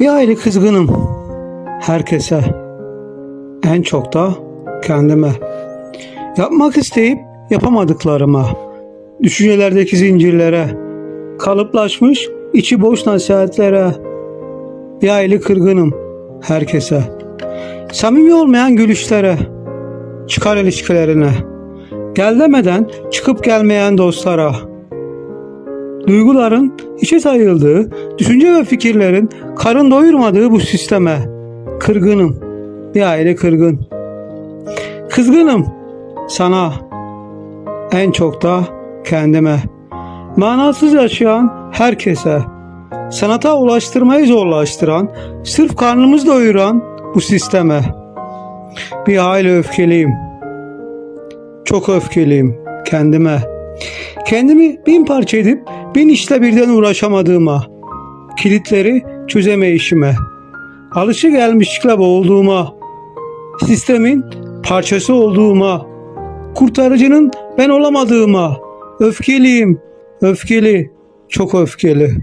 Bir hayli kızgınım herkese. En çok da kendime. Yapmak isteyip yapamadıklarıma. Düşüncelerdeki zincirlere. Kalıplaşmış içi boş nasihatlere. Bir hayli kırgınım herkese. Samimi olmayan gülüşlere. Çıkar ilişkilerine. Gel demeden çıkıp gelmeyen dostlara. Duyguların içe sayıldığı, düşünce ve fikirlerin karın doyurmadığı bu sisteme kırgınım. Bir aile kırgın. Kızgınım sana en çok da kendime. Manasız yaşayan herkese. Sanata ulaştırmayı zorlaştıran, sırf karnımızı doyuran bu sisteme. Bir hayli öfkeliyim. Çok öfkeliyim kendime. Kendimi bin parça edip bin işle birden uğraşamadığıma, kilitleri çözemeyişime, alışı gelmişlikle boğulduğuma, sistemin parçası olduğuma, kurtarıcının ben olamadığıma, öfkeliyim, öfkeli, çok öfkeli.